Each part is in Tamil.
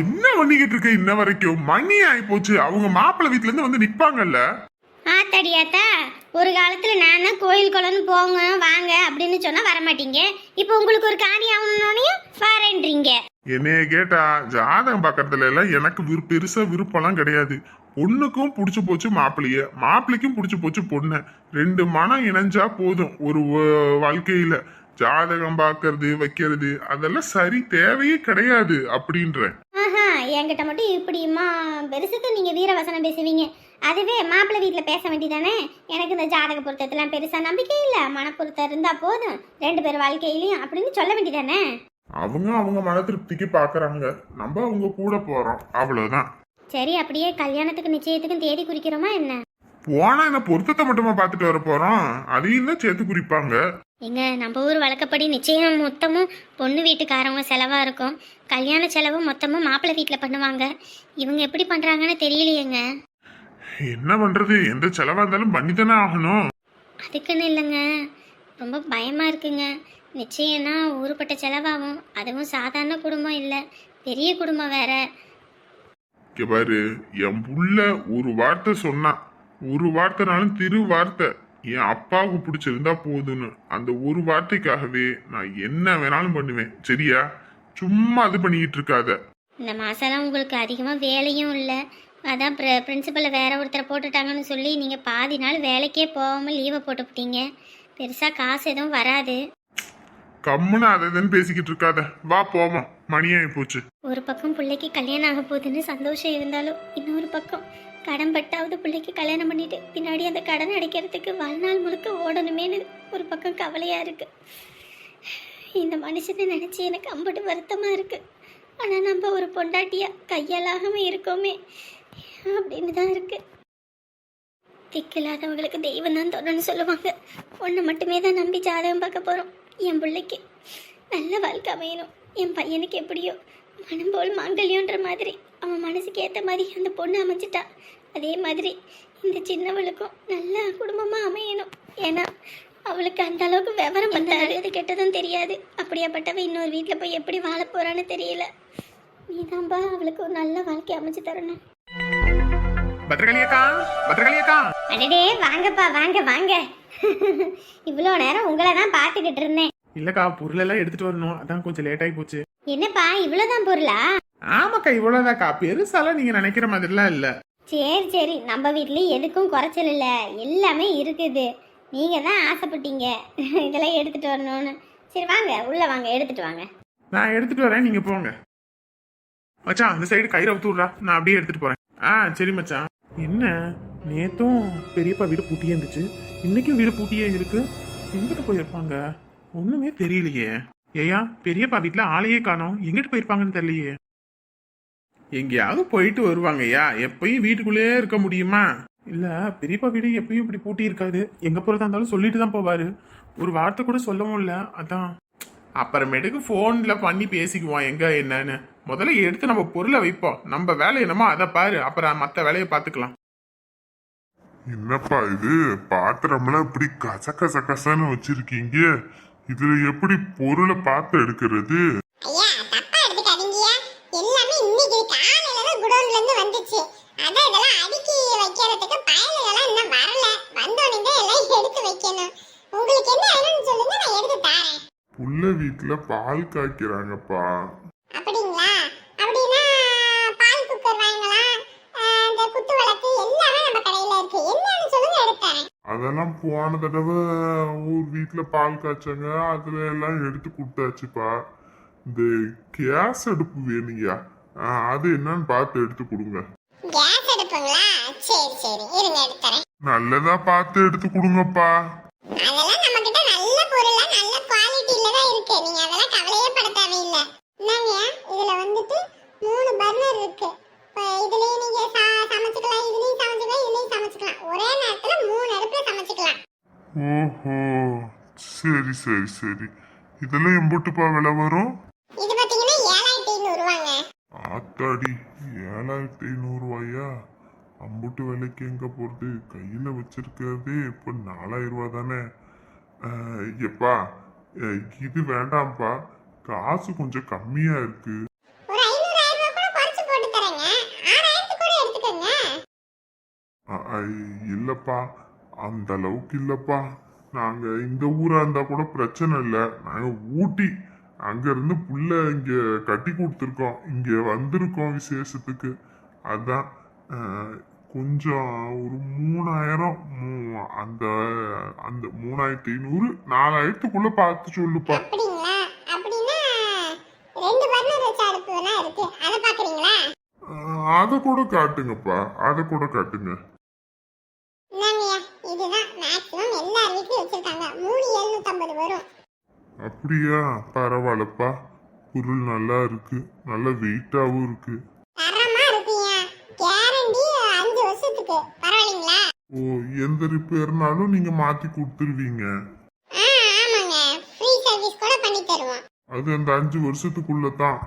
என்ன பண்ணிக்கிட்டு இருக்க இன்ன வரைக்கும்? மணி ஆயி போச்சு அவங்க மாப்பிள்ளை வீட்ல இருந்து வந்து நிப்பாங்கல்ல? ஆத்தாடியாத்தா ஒரு காலத்துல நான் தான் கோயில் குளம்னு போங்க வாங்க அப்படின்னு சொன்னா வரமாட்டீங்க. இப்போ உங்களுக்கு ஒரு காரியம் ஆகணும்னோனையும் வரேன்றீங்க. என்னைய கேட்டா ஜாதகம் பார்க்கறதுல எல்லாம் எனக்கு விரு பெருசா விருப்பம்லாம் கிடையாது. பொண்ணுக்கும் பிடிச்சு போச்சு மாப்பிள்ளைய. மாப்பிள்ளைக்கும் பிடிச்சு போச்சு பொண்ணு. ரெண்டு மனம் இணைஞ்சா போதும் ஒரு வாழ்க்கையில. ஜாதகம் பார்க்கறது வைக்கிறது அதெல்லாம் சரி தேவையே கிடையாது அப்படின்றேன். ஆஹா என்கிட்ட மட்டும் இப்படியுமா பெருசுக்கு நீங்க வீரவசனம் பேசுவீங்க. அதுவே மாப்பிள்ளை வீட்டில் பேச வேண்டியதானே? எனக்கு இந்த ஜாதக பொருத்தத்தெல்லாம் பெருசா நம்பிக்கை இல்லை. மனப்பொருத்தம் இருந்தா போதும். ரெண்டு பேர் வாழ்க்கையிலையும் அப்படின்னு சொல்ல வேண்டியதானே? அவங்க அவங்க மன திருப்திக்கு பாக்குறாங்க. நம்ம அவங்க கூட போறோம். அவ்வளவுதான். சரி அப்படியே கல்யாணத்துக்கு நிச்சயத்துக்கும் தேதி குறிக்கிறோமா என்ன? போனா என்ன பொருத்தத்தை மட்டுமா பார்த்துட்டு வர போறோம்? அதையும் தான் சேர்த்து குறிப்பாங்க. எங்க நம்ம ஊர் வழக்கப்படி நிச்சயம் மொத்தமும் பொண்ணு வீட்டுக்காரவங்க செலவா இருக்கும். கல்யாண செலவு மொத்தமும் மாப்பிள்ளை வீட்டில் பண்ணுவாங்க. இவங்க எப்படி பண்றாங்கன்னு தெரியலையேங்க. என்ன பண்றது? எந்த செலவா இருந்தாலும் பண்ணித்தானே ஆகணும். அதுக்குன்னு இல்லைங்க. ரொம்ப பயமா இருக்குங்க. நிச்சயம்னா ஊருப்பட்ட செலவாகும். அதுவும் சாதாரண குடும்பம் இல்லை. பெரிய குடும்பம் வேற. இங்க பாரு என் புள்ள ஒரு வார்த்தை சொன்னான் ஒரு வார்த்தைனாலும் திரு வார்த்தை. என் அப்பாவுக்கு பிடிச்சிருந்தா போதும்னு. அந்த ஒரு வார்த்தைக்காகவே நான் என்ன வேணாலும் பண்ணுவேன். சரியா? சும்மா அது பண்ணிக்கிட்டு இருக்காத. இந்த மாதம்லாம் உங்களுக்கு அதிகமாக வேலையும் இல்லை. அதான் பிர பிரின்சிபலை வேற ஒருத்தரை போட்டுட்டாங்கன்னு சொல்லி நீங்கள் பாதி நாள் வேலைக்கே போகாமல் லீவை போட்டுவிட்டீங்க பெருசாக காசு எதுவும் வராது. கம்முன்னு அதை இதுன்னு பேசிக்கிட்டு இருக்காத. வா போவோம். மணியாகி போச்சு. ஒரு பக்கம் பிள்ளைக்கு கல்யாணம் ஆக போகுதுன்னு சந்தோஷம் இருந்தாலும் இன்னொரு பக்கம் கடன் பட்டாவது பிள்ளைக்கு கல்யாணம் பண்ணிட்டு பின்னாடி அந்த கடன் அடைக்கிறதுக்கு வாழ்நாள் முழுக்க ஓடணுமேனு ஒரு பக்கம் கவலையா இருக்கு. இந்த மனுஷனை நினைச்சு எனக்கு அம்பட்டு வருத்தமா இருக்கு. ஆனா நம்ம ஒரு பொண்டாட்டியா கையாலாகாம இருக்கோமே அப்படின்னு தான் இருக்கு. திக்கில்லாதவங்களுக்கு தெய்வம் தான் தொடர்ந்து சொல்லுவாங்க. ஒன்று மட்டுமே தான் நம்பி ஜாதகம் பார்க்க போகிறோம் என் பிள்ளைக்கு நல்ல வாழ்க்கை அமையணும். என் பையனுக்கு எப்படியோ மனம் போல் மாங்கல்யன்ற மாதிரி அவன் மனசுக்கு ஏற்ற மாதிரி அந்த பொண்ணு அமைஞ்சிட்டா. அதே மாதிரி இந்த சின்னவளுக்கும் நல்ல குடும்பமாக அமையணும். ஏன்னா அவளுக்கு அந்த அளவுக்கு விவரம் பண்ணாரு அது கெட்டதும் தெரியாது. அப்படியாப்பட்டவ இன்னொரு வீட்டில் போய் எப்படி வாழ போறான்னு தெரியல. நீதான்பா அவளுக்கு ஒரு நல்ல வாழ்க்கை அமைச்சு தரணும். அடடே வாங்கப்பா வாங்க வாங்க. இவ்வளோ நேரம் உங்களை தான் பார்த்துக்கிட்டு இருந்தேன். இல்லக்கா பொருளெல்லாம் எடுத்துட்டு வரணும். அதான் கொஞ்சம் லேட் ஆகி போச்சு. என்னப்பா இவ்வளோதான் பொருளா? ஆமாக்கா இவ்வளவுதாக்கா பெருசாலாம் நீங்க நினைக்கிற மாதிரிலாம் இல்ல. சரி சரி. நம்ம வீட்லேயும் எதுக்கும் குறைச்சல் இல்லை. எல்லாமே இருக்குது. நீங்கள் தான் ஆசைப்பட்டீங்க. இதெல்லாம் எடுத்துகிட்டு வரணும்னு. சரி வாங்க. உள்ளே வாங்க. எடுத்துகிட்டு வாங்க. நான் எடுத்துட்டு வரேன். நீங்க போங்க. மச்சான் அந்த சைடு கயிறை விட்டுடுறா நான் அப்படியே எடுத்துட்டு போறேன். ஆ சரி மச்சான். என்ன? நேத்தும் பெரியப்பா வீடு பூட்டியே இருந்துச்சு. இன்னைக்கும் வீடு பூட்டியே இருக்கு. எங்கிட்டு போயிருப்பாங்க? ஒண்ணுமே தெரியலையே. ஏயா பெரியப்பா வீட்டுல ஆளையே காணோம். எங்கிட்டு போயிருப்பாங்கன்னு தெரியலையே. எங்கேயாவது போயிட்டு வருவாங்கய்யா. எப்பயும் வீட்டுக்குள்ளேயே இருக்க முடியுமா? இல்ல பெரியப்பா வீடு எப்பயும் இப்படி பூட்டி இருக்காது. எங்க போறதா இருந்தாலும் சொல்லிட்டு தான் போவாரு. ஒரு வார்த்தை கூட சொல்லவும் இல்ல. அதான். அப்புறமேட்டுக்கு ஃபோன்ல பண்ணி பேசிக்குவோம். எங்க என்னன்னு. முதல்ல எடுத்து நம்ம பொருளை வைப்போம். நம்ம வேலை என்னமோ அதை பாரு. அப்புறம் மத்த வேலையை பார்த்துக்கலாம். என்னப்பா இது? பாத்திரம்லாம் இப்படி கச கச கசன்னு வச்சிருக்கீங்க. இதுல எப்படி பொருளை பார்த்து எடுக்கிறது? ஐயா தப்பா எடுத்துக்காதீங்கயா எல்லாமே இன்னைக்கு காலையில தான் குடோன்ல இருந்து வந்துச்சு அதான் இதெல்லாம் அடுக்கி வைக்கிறதுக்கு பயலுகெல்லாம் இன்னும் வரல வந்தோடனே தான் எல்லாம் எடுத்து வைக்கணும் உங்களுக்கு என்ன வேணும்னு சொல்லுங்க நான் எடுத்து தரேன் புள்ள வீட்டுல பால் காய்க்கிறாங்கப்பா அப்படிங்களா அப்படின்னா பால் குக்கர் வாங்கலாம் ஆஹ் இந்த குத்து விளக்கு எல்லாமே நம்ம கடையில இருக்கு என்னன்னு சொல்லுங்க எடுத்து தரேன் அதெல்லாம் போன தடவை ஊர் வீட்டுல பால் காய்ச்சாங்க. அதுல எல்லாம் எடுத்து கொடுத்தாச்சுப்பா. இந்த கேஸ் அடுப்பு வேணுங்கயா அது என்னன்னு பார்த்து எடுத்து கொடுங்க. நல்லதா பார்த்து எடுத்து கொடுங்கப்பா. ஓஹோ சரி சரி சரி. இதெல்லாம் எம்பூட்டுப்பா விலை வரும்? இது பாத்தீங்கன்னா ஆத்தாடி ஏழாயிரத்தி ஐநூறுவாயா? அம்புட்டு விலைக்கு எங்கே போகிறது கையில் வச்சிருக்கிறதே இப்போ நாலாயிரம் தானே. எப்பா இது வேண்டாம்ப்பா. காசு கொஞ்சம் கம்மியா இருக்கு. இல்லப்பா. அந்த அளவுக்கு இல்லப்பா. நாங்க இந்த ஊரா இருந்தா கூட பிரச்சனை இல்லை. நாங்க ஊட்டி. அங்க இருந்து புள்ள இங்க கட்டி கொடுத்துருக்கோம். இங்க வந்திருக்கோம் விசேஷத்துக்கு. அதான் கொஞ்சம் ஒரு மூணாயிரம் மூ- அந்த அந்த மூணாயிரத்தி ஐநூறு நாலாயிரத்துக்குள்ள பார்த்து சொல்லுப்பா. அதை கூட காட்டுங்கப்பா. அதை கூட காட்டுங்க இந்தாங்கய்யா இதுதான் மேக்ஸிமம் எல்லார் வீட்லயும் வச்சிருக்காங்க மூணு எழுநூத்தம்பது வரும் அப்படியா? பரவாயில்லப்பா. பொருள் நல்லா இருக்கு. நல்ல வெயிட்டாவும் இருக்கு. ஓ எந்த ரிப்பேர்னாலும் நீங்க மாத்தி கொடுத்துருவீங்க. அது அந்த அஞ்சு வருஷத்துக்குள்ள தான்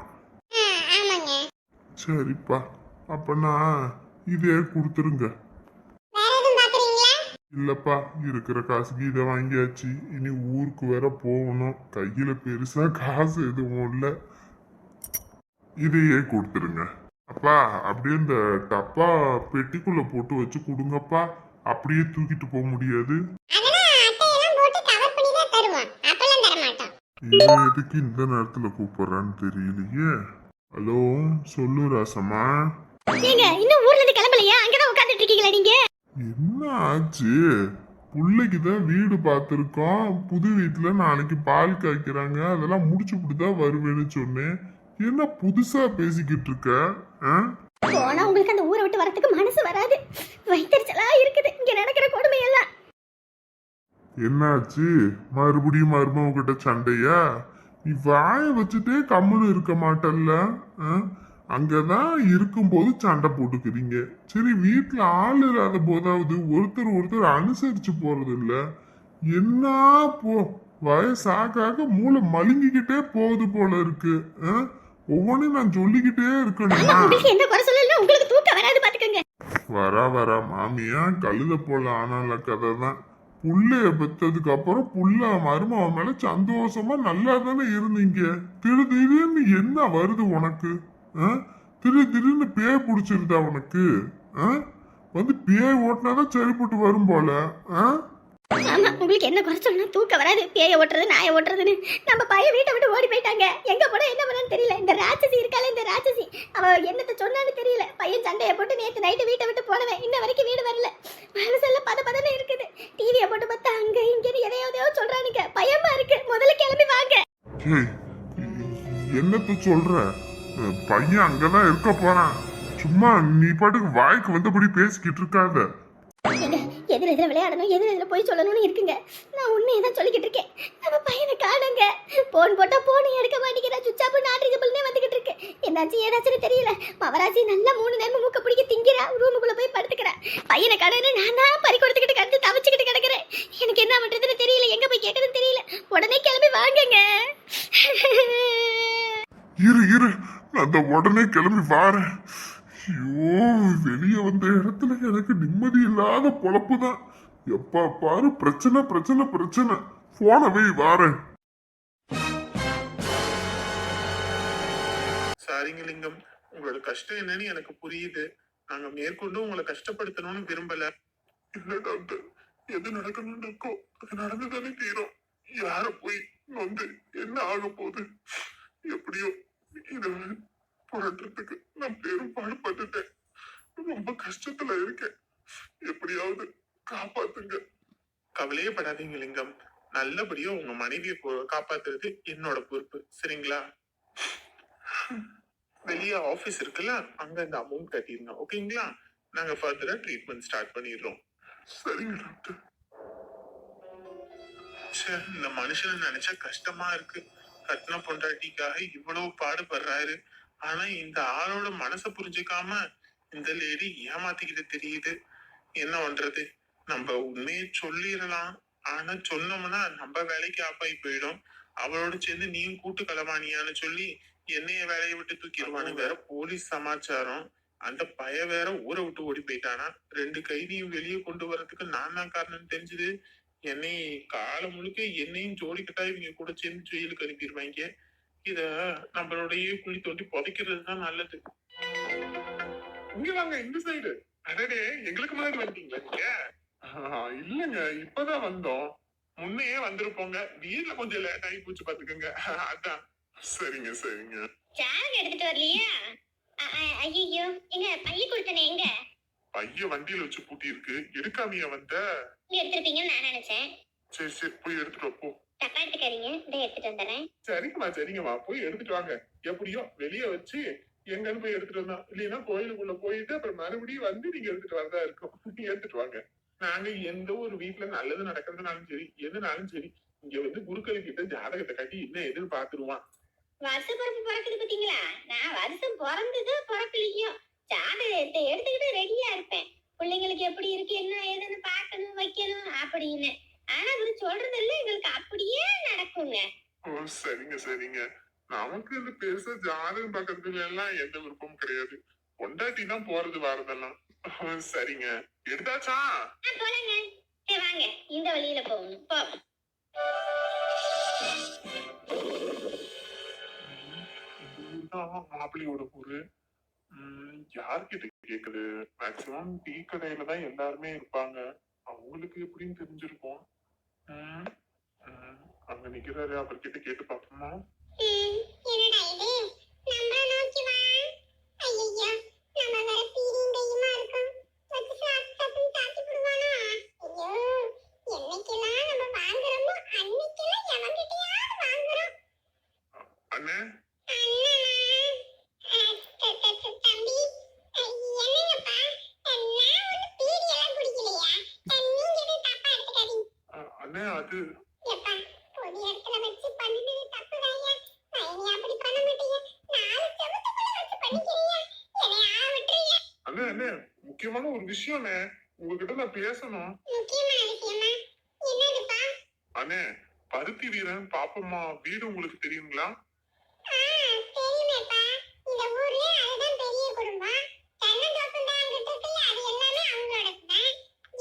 சரிப்பா. அப்பனா இதே கொடுத்துருங்க. இல்லப்பா இருக்கிற காசுக்கு இதை வாங்கியாச்சு. இனி ஊருக்கு வேற போகணும். கையில பெருசா காசு எதுவும் இல்லை. இதையே கொடுத்துருங்க. அப்பா அப்படியே இந்த டப்பா பெட்டிக்குள்ள போட்டு வச்சு கொடுங்கப்பா. அப்படியே தூக்கிட்டு போக முடியாது. இவன் எதுக்கு இந்த நேரத்துல கூப்பிடுறான்னு தெரியலையே. ஹலோ சொல்லு ராசம்மா ஏங்க இன்னும் ஊர்ல இருந்து கிளம்பலையா அங்கதான் உட்காந்துட்டு இருக்கீங்களா நீங்க என்ன ஆச்சு. பிள்ளைக்கு தான் வீடு பார்த்துருக்கோம். புது வீட்டில் நாளைக்கு பால் காய்க்கிறாங்க. அதெல்லாம் முடிச்சுட்டு தான் வருவேன்னு சொன்னேன். என்ன புதுசா பேசிக்கிட்டு இருக்க? போனா உங்களுக்கு அந்த ஊரை விட்டு வரதுக்கு மனசு வராது. வயிற்றுச்சலா இருக்குது. இங்க நடக்கிற கொடுமை எல்லாம் என்னாச்சு? மறுபடியும் மருமக கிட்ட சண்டையா? நீ வாய வச்சுட்டே கம்முன்னு இருக்க மாட்டல்ல. ஆ? அங்கதான் இருக்கும்போது சண்டை போட்டுக்கிறீங்க. சரி வீட்டுல ஆள் இல்லாத போதாவது ஒருத்தர் ஒருத்தர் அனுசரிச்சு போறது இல்ல. என்ன போ வயசாக மூளை மழுங்கிக்கிட்டே போகுது போல இருக்கு. ஆ? ஒவ்வொன்றையும் நான் சொல்லிக்கிட்டே இருக்கணுமா? வரா வரா மாமியா கழுத போல ஆனால கதை தான். புள்ளைய பெத்ததுக்கு அப்புறம் புள்ள மருமவன் மேல சந்தோஷமா நல்லா தானே இருந்தீங்க. திரு திடீர்னு என்ன வருது உனக்கு? திரு திடீர்னு பேய் பிடிச்சிருதா ஆ? வந்து பேய் ஓட்டினாதான் சரிப்பட்டு வரும் போல? ஆமா உங்களுக்கு என்ன குறை சொல்லணும் தூக்கம் வராது. பேய ஓட்டுறது நாயை ஓட்டுறதுன்னு. நம்ம பையன் வீட்டை விட்டு ஓடி போயிட்டாங்க. எங்க போனா என்ன பண்ணான்னு தெரியல. இந்த ராட்சசி இருக்கால இந்த ராட்சசி. அவ என்னத்த சொன்னான்னு தெரியல. பையன் சண்டையை போட்டு நேத்து நைட்டு வீட்டை விட்டு போனவன். இன்ன வரைக்கும் வீடு வரல. மனசெல்லாம் பத இருக்குது. டிவியை போட்டு பார்த்தா அங்க இங்கன்னு எதையோ எதையோ சொல்றானுங்க. பயமா இருக்கு. முதல்ல கிளம்பி வாங்க. என்னத்த சொல்ற? பையன் அங்கதான் இருக்க போறான். சும்மா நீ பாட்டுக்கு வாய்க்கு வந்தபடி பேசிக்கிட்டு இருக்காத. எதிர எதிர விளையாடணும் எதிர எதிர போய் சொல்லணும்னு இருக்குங்க. நான் உண்மையை தான் சொல்லிக்கிட்டு இருக்கேன். நம்ம பையனை காணுங்க. போன் போட்டா போன் எடுக்க மாட்டேங்கிறா? சுவிட்ச் ஆஃப் நாட் ரீச்சபிள்னே வந்துகிட்டு இருக்கு. என்னாச்சு ஏதாச்சுன்னு தெரியல. மவராசி நல்லா மூணு நேரம் மூக்க பிடிக்க திங்கிறா. ரூமுக்குள்ள போய் படுத்துக்கிறா. பையனை காணுன்னு நான் தான் பறி கொடுத்துக்கிட்டு கடந்து தவிச்சுக்கிட்டு கிடக்குறேன். எனக்கு என்ன பண்றதுன்னு தெரியல. எங்க போய் கேட்கறதுன்னு தெரியல. உடனே கிளம்பி வாங்குங்க. இரு இரு. அந்த உடனே கிளம்பி வாரேன். ஐயோ வெளியே வந்த இடத்துல எனக்கு நிம்மதி இல்லாத பொழப்பு தான் எப்ப பாரு பிரச்சனை பிரச்சனை பிரச்சனை. போன வை வாரேன். சாரிங்க லிங்கம். உங்களோட கஷ்டம் என்னன்னு எனக்கு புரியுது. நாங்க மேற்கொண்டு உங்களை கஷ்டப்படுத்தணும்னு விரும்பல. இல்ல டாக்டர். எது நடக்கணும்னு இருக்கோ அது நடந்துதானே தீரும். யார போய் வந்து என்ன ஆக போகுது? எப்படியோ இத புரட்டுறதுக்கு நான் பெரும் பாடுபட்டுட்டேன். ரொம்ப கஷ்டத்துல இருக்கேன். எப்படியாவது காப்பாத்துங்க. கவலையே படாதீங்க லிங்கம். நல்லபடியா உங்க மனைவியை காப்பாத்துறது என்னோட பொறுப்பு. சரிங்களா? வெளியே ஆபீஸ் இருக்குல்ல அங்க இந்த அமௌண்ட் கட்டிருங்க ஓகேங்களா? நாங்க ஃபர்தரா ட்ரீட்மெண்ட் ஸ்டார்ட் பண்ணிடுறோம். சரிங்க டாக்டர் ச்சே இந்த மனுஷனை நினைச்சா கஷ்டமா இருக்கு. கட்டின பொண்டாட்டிக்காக இவ்வளவு பாடுபடுறாரு. ஆனா இந்த ஆளோட மனசை புரிஞ்சுக்காம இந்த லேடி ஏமாத்திக்கிட்டு தெரியுது. என்ன பண்றது? நம்ம உண்மையை சொல்லிடலாம். ஆனா சொன்னோம்னா நம்ம வேலைக்கு ஆப்பாய் போயிடும். அவளோட சேர்ந்து நீயும் கூட்டு களவாணியான்னு சொல்லி என்னைய வேலையை விட்டு தூக்கிடுவானு வேற போலீஸ் சமாச்சாரம். அந்த பய வேற ஊரை விட்டு ஓடி போயிட்டானா? ரெண்டு கைதியும் வெளியே கொண்டு வர்றதுக்கு நான் தான் காரணம் தெரிஞ்சது. என்னை காலம் முழுக்க என்னையும் ஜோடிக்கிட்டா இவங்க கூட சேர்ந்து ஜெயிலுக்கு அனுப்பிடுவாங்க. இத நம்மளோடயே குழி தோண்டி புதைக்கிறது தான் நல்லது. இங்க வாங்க இந்த சைடு அடடே எங்களுக்கு முன்னாடி வந்தீங்களா நீங்க? இல்லங்க இப்பதான் வந்தோம். முன்னையே வந்திருப்போங்க. வீட்ல கொஞ்சம் லேட் ஆகி போச்சு பாத்துக்கோங்க. அதான். சரிங்க சரிங்க. ஜாதகம் எடுத்துட்டு வரலையா? ஐயோ எங்க பள்ளி கொடுத்தனே எங்க? பையன் வண்டியில வச்சு பூட்டி இருக்கு எடுக்காமையா வந்த நீ எடுத்திருப்பீங்கன்னு நான் நினைச்சேன். சரி சரி போய் எடுத்துட்டு போ. தப்பா எடுத்துக்காதீங்க இதை எடுத்துட்டு வந்துடுறேன். சரிங்கம்மா சரிங்கம்மா. போய் எடுத்துட்டு வாங்க. எப்படியோ வெளிய வச்சு எங்கன்னு போய் எடுத்துட்டு வந்தோம் இல்லைன்னா கோயிலுக்குள்ள போயிட்டு அப்புறம் மறுபடியும் வந்து நீங்க எடுத்துட்டு வரதா இருக்கும். எடுத்துட்டு வாங்க. நாங்க எந்த ஒரு வீட்டுல நல்லது நடக்கிறதுனாலும் சரி எதுனாலும் சரி இங்க வந்து குருக்கள் கிட்ட ஜாதகத்தை கட்டி என்ன எதுன்னு பாத்துருவான் வருஷ பிறப்பு பிறக்குது பாத்தீங்களா? நான் வருஷம் பிறந்தது பிறக்கலையோ ஜாதகத்தை எடுத்துக்கிட்டு ரெடியா இருப்பேன். பிள்ளைங்களுக்கு எப்படி இருக்கு என்ன ஏதுன்னு பார்க்கணும் வைக்கணும் அப்படின்னு. சொல்றது இல்ல எங்களுக்கு அப்படியே நடக்குங்க. ஓ சரிங்க சரிங்க. நமக்கு இந்த பெருசா ஜாதகம் பார்க்கறதுல எல்லாம் எந்த விருப்பமும் கிடையாது. பொண்டாட்டி தான் போறது வரதெல்லாம். சரிங்க. எடுத்தாச்சா? போலாங்க. வாங்க. இந்த வழியில போகணும். போ. இதுதான் மாப்பிள்ளையோட ஊரு. உம், யார்கிட்ட கேக்குது? மேக்சிமம் டீ கடையில தான் எல்லாருமே இருப்பாங்க. அவங்களுக்கு எப்படின்னு தெரிஞ்சிருக்கும். അങ്ങനെ എനിക്ക് അറിയാം അവർക്കിത് കേട്ട് പറ്റുമോ முக்கியமான ஒரு விஷயம்ண்ணே உங்ககிட்ட நான் பேசணும். விஷயமா? அண்ணே பருத்தி வீரன் பாப்பம்மா வீடு உங்களுக்கு தெரியுங்களா? ஆ தெரியுமேப்பா. இந்த ஊர்ல அதுதான் பெரிய குடும்பம் தென்னந்தோப்பு தான் அங்கிட்டு இருக்குல்ல அது எல்லாமே அவங்களோடது தான்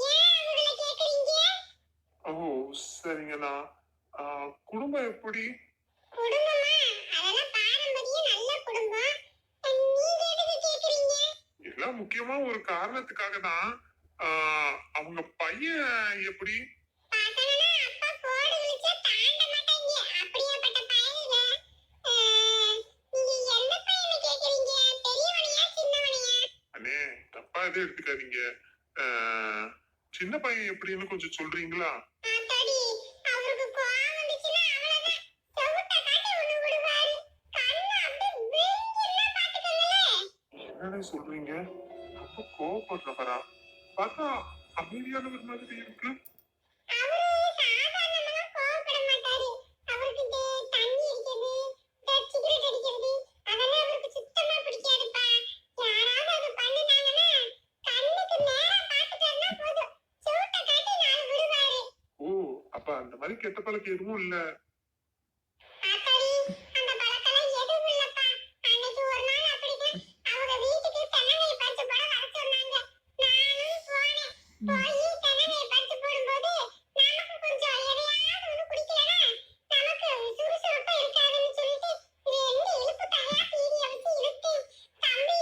ஏன் அவங்கள கேக்குறீங்க ஓ சரிங்கண்ணா ஆஹ், குடும்பம் எப்படி குடும்பமா அதெல்லாம் பாரம்பரிய நல்ல குடும்பம் நீங்க எதுக்கு கேக்குறீங்க எல்லாம் முக்கியமா ஒரு காரணத்துக்காக தான் அவங்க பையன் எப்படி? அண்ணே தப்பா எதுவும் எடுத்துக்காதீங்க. சின்ன பையன் எப்படின்னு கொஞ்சம் சொல்றீங்களா ஆத்தாடி அவருக்கு கோவம் வந்துச்சுன்னா அவ்வளவுதான் செவுட்ட காட்டி ஒண்ணு விடுவாரு கண்ணு அப்படியே வெயில்லாம் பாத்துக்கங்களே என்னடா சொல்றீங்க ரொம்ப கோவப்படுறவரா பார்த்தா அமைதியானவர் மாதிரி இருக்கு அவரு சாதாரணமா கோவப்பட மாட்டாரு அவருக்கு இந்த தண்ணி அடிக்கிறது இந்த சிகரெட் அடிக்கிறது அதெல்லாம் அவருக்கு சுத்தமா பிடிக்காதுப்பா யாராவது அது பண்ணுனாங்கன்னா கண்ணுக்கு நேரா பாத்துட்டாருன்னா போதும். செவுட்ட காட்டி நாலு விடுவாரு. ஓ அப்ப அந்த மாதிரி கெட்ட பழக்கம் எதுவும் இல்ல ஆத்தாடி, அந்த பழக்கெல்லாம் எதுவும் இல்லப்பா. அன்னைக்கு ஒரு நாள் அப்படிதான் அவங்க வீட்டுக்கு தென்னங்காய் பறிச்சு போட வர சொன்னாங்க. நானும் போனேன். போயி தென்னங்காய் பறிச்சு போடும்போது, நமக்கு கொஞ்சம் எதையாவது ஒண்ணு குடிக்கலைன்னா, நமக்கு சுறுசுறுப்பா இருக்காதுன்னு சொல்லிட்டு, ரெண்டு இழுப்பு தனியா பீடிய வச்சு இழுத்து, "தம்பி,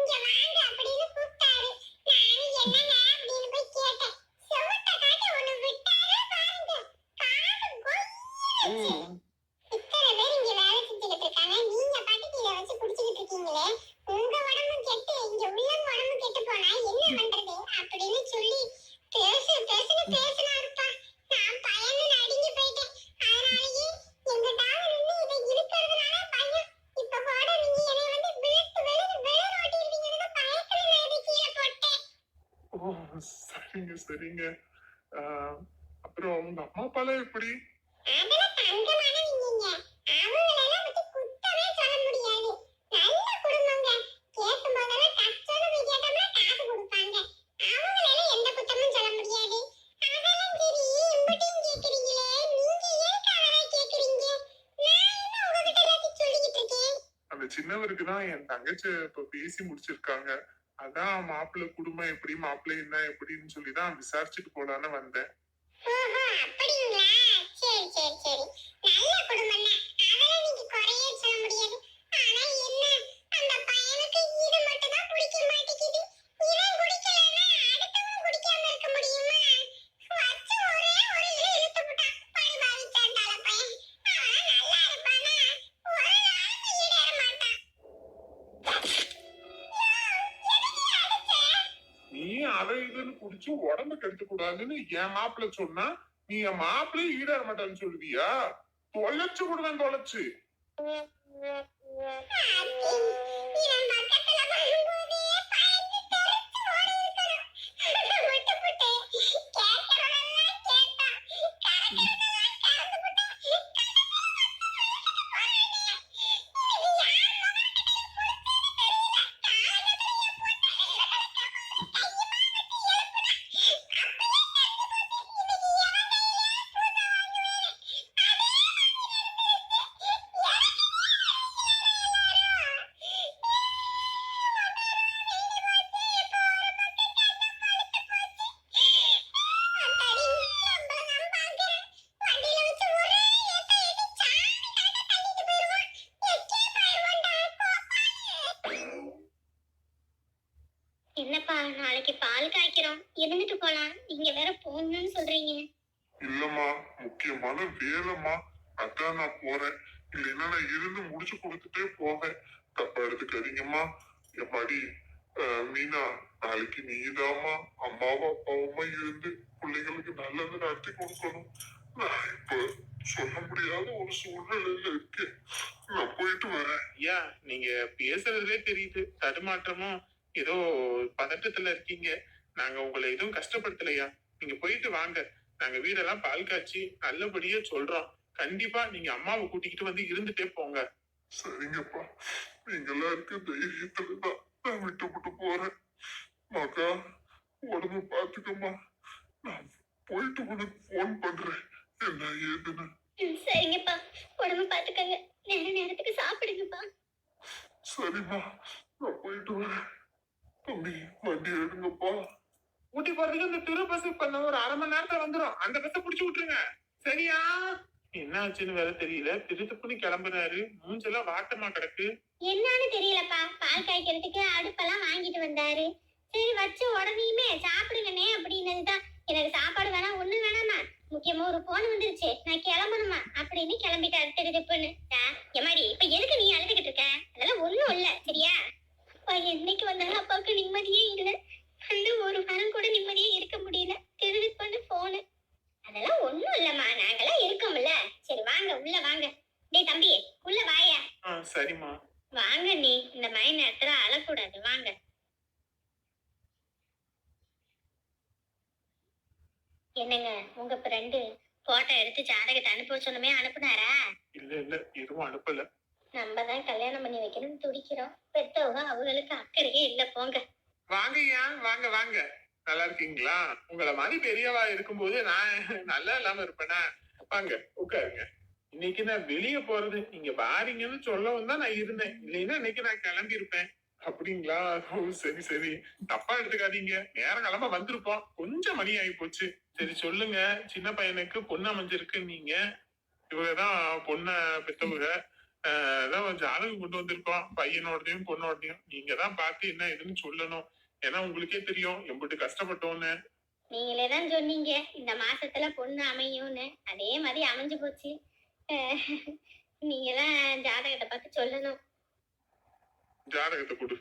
இங்க வாங்க" அப்படின்னு கூப்பிட்டாரு. நானும் "என்னங்க?" அப்படின்னு போய் கேட்டேன். செவுட்ட காட்டி ஒண்ணு விட்டாரே பாருங்க. காது கொய்யுச்சு. ஓ இத்தனை பேர் இங்க வேலை செஞ்சுக்கிட்டு இருக்காங்க நீங்க பாட்டுக்கு இதை வச்சு குடிச்சுக்கிட்டு இருக்கீங்களே உங்க உடம்பு கெட்டு இங்க உள்ளவங்க உடம்பு கெட்டு போனா என்ன பண்றது அப்படின்னு சொல்லி பேசு பேசுன்னு பேசினாருப்பா நான் பயந்து நடுங்கி போயிட்டேன் அதனாலயே எங்க டாக நின்று இதை இருக்கிறதுனால பயம் இப்ப கூட நீங்க என்னை வந்து விழுத்து விழுந்து விழ ஓட்டிருவீங்கன்னு பயத்துல நான் இதை கீழே போட்டேன் ஓ சரிங்க சரிங்க ஆஹ், அப்புறம் உங்க அம்மா அப்பாலாம் எப்படி அதெல்லாம் தங்கமானவங்க அவங்களெல்லாம் பத்தி குத்தமே சொல்ல முடியாது நல்ல குடும்பங்க கேட்கும் போதெல்லாம் கஷ்டம்னு போய் கேட்டோம்னா காசு கொடுப்பாங்க அவங்களெல்லாம் எந்த குத்தமும் சொல்ல முடியாது அதெல்லாம் சரி இம்புட்டையும் கேக்குறீங்களே நீங்க ஏன் அவரை கேக்குறீங்க? நான் என்ன உங்ககிட்ட எல்லாத்தையும் சொல்லிக்கிட்டு இருக்கேன்? அந்த சின்னவருக்கு தான் என் தங்கச்சி இப்ப பேசி முடிச்சிருக்காங்க. அதான் மாப்பிள்ளை குடும்பம் எப்படி மாப்பிள்ளை என்ன எப்படின்னு சொல்லி தான் விசாரிச்சுட்டு போலான்னு வந்தேன். இதுன்னு உடம்பு கெடுத்துக்கூடாதுன்னு என் மாப்பிள்ள சொன்னா நீ என் மாப்பிள்ளையும் ஈடாட மாட்டான்னு சொல்லுவியா? தொலைச்சு விடுவேன் தொலைச்சு. நாளைக்கு பால் காய்க்கிறோம். இருந்துட்டு போலாம். நீங்க வேற போகணும்னு சொல்றீங்க. இல்லம்மா முக்கியமான வேலைம்மா. அதான் நான் போறேன். இல்லைன்னா நான் இருந்து முடிச்சு கொடுத்துட்டே போவேன். தப்பா எடுத்துக்காதீங்கம்மா. எப்பாடி மீனா நாளைக்கு நீதாம்மா. அம்மாவும் அப்பாவுமா இருந்து பிள்ளைங்களுக்கு நல்லது நடத்தி கொடுக்கணும். நான் இப்ப சொல்ல முடியாத ஒரு சூழ்நிலையில இருக்கேன். நான் போயிட்டு வரேன். ஐயா நீங்க பேசுறதுலே தெரியுது. தடுமாற்றமும் ஏதோ பதட்டத்துல இருக்கீங்க. நாங்க உங்களை எதுவும் கஷ்டப்படுத்தலையா? நீங்க போயிட்டு வாங்க. நாங்க வீடெல்லாம் பால் காய்ச்சி நல்லபடியா சொல்றோம். கண்டிப்பா நீங்க அம்மாவை கூட்டிக்கிட்டு வந்து இருந்துட்டே போங்க. சரிங்கப்பா. நீங்கெல்லாம் இருக்க தைரியத்துல தான் நான் விட்டு விட்டு போறேன். மக்கா உடம்பு பாத்துக்கம்மா. நான் போயிட்டு உனக்கு போன் பண்றேன். என்ன ஏதுன்னு. சரிங்கப்பா. உடம்பு பாத்துக்கங்க. நேர நேரத்துக்கு சாப்பிடுங்கப்பா. சரிம்மா. நான் போயிட்டு வரேன். தம்பி வண்டி எடுங்கப்பா. ஊட்டி போறதுக்கு இந்த திரு பஸ் இப்ப ஒரு அரை மணி நேரத்துல வந்துரும். அந்த பஸ்ஸை புடிச்சு விட்டுருங்க. சரியா? என்ன ஆச்சுன்னு வேற தெரியல. திருத்துப்புனி கிளம்புறாரு. மூஞ்செல்லாம் வாட்டமா கிடக்கு. என்னன்னு தெரியலப்பா. பால் காய்க்கிறதுக்கு அடுப்பெல்லாம் வாங்கிட்டு வந்தாரு. சரி வச்சு உடனேயுமே சாப்பிடுங்கண்ணே அப்படின்னதுதான். எனக்கு சாப்பாடு வேணாம் ஒண்ணு வேணாமா முக்கியமா ஒரு போன் வந்துருச்சு. நான் கிளம்பணுமா? அப்படின்னு கிளம்பிட்டாரு திருத்துப்புன்னு ஏமாடி இப்ப எதுக்கு நீ அழுதுகிட்டு இருக்க? அதெல்லாம் ஒண்ணும் இல்ல. சரியா? அப்பா என்னைக்கு வந்தாலும் அப்பாவுக்கு நிம்மதியே இல்ல. வந்து ஒரு வாரம் கூட நிம்மதியே இருக்க முடியல. திருதிப்புன்னு போனு அதெல்லாம் ஒண்ணும் இல்லம்மா. நாங்கெல்லாம் இருக்கோம்ல. சரி வாங்க உள்ள வாங்க. டேய் தம்பி உள்ள வாயா. சரிம்மா. வாங்க நீ இந்த மாதிரி நேரத்துல அழக்கூடாது. வாங்க. என்னங்க உங்க ஃப்ரெண்டு போட்டோ எடுத்து ஜாதகத்தை அனுப்ப சொன்னமே அனுப்புனாரா? இல்ல இல்ல எதுவும் அனுப்பல. நம்ம தான் கல்யாணம் பண்ணி வைக்கணும்னு துடிக்கிறோம். பெத்தவங்க அவங்களுக்கு அக்கறையே இல்ல போங்க. வாங்கய்யா வாங்க வாங்க. நல்லா இருக்கீங்களா? உங்கள மாதிரி பெரியவா இருக்கும்போது நான் நல்லா இல்லாம இருப்பேனா? வாங்க உட்காருங்க. இன்னைக்கு நான் வெளிய போறது நீங்க வாரீங்கன்னு சொல்லவும் தான் நான் இருந்தேன். இல்லைன்னா இன்னைக்கு நான் கிளம்பி இருப்பேன் அப்படிங்களா? ஓ சரி சரி. தப்பா எடுத்துக்காதீங்க. நேரம் கிளம்ப வந்திருப்போம். கொஞ்சம் மணி ஆகி போச்சு. சரி சொல்லுங்க. சின்ன பையனுக்கு பொண்ணு அமைஞ்சிருக்கு நீங்க. இவங்கதான் பொண்ண பெத்தவங்க. ஏதாவது ஜாதகம் கொண்டு வந்திருக்கோம். பையனோடதையும் பொண்ணோடதையும். நீங்க தான் பார்த்து என்ன எதுன்னு சொல்லணும். ஏன்னா உங்களுக்கே தெரியும். எம்பிட்டு கஷ்டப்பட்டோன்னு. நீங்களே தான் சொன்னீங்க. இந்த மாசத்துல பொண்ணு அமையும்னு. அதே மாதிரி அமைஞ்சு போச்சு. நீங்க தான் ஜாதகத்தை பார்த்து சொல்லணும். ஜாதகத்தை கொடு.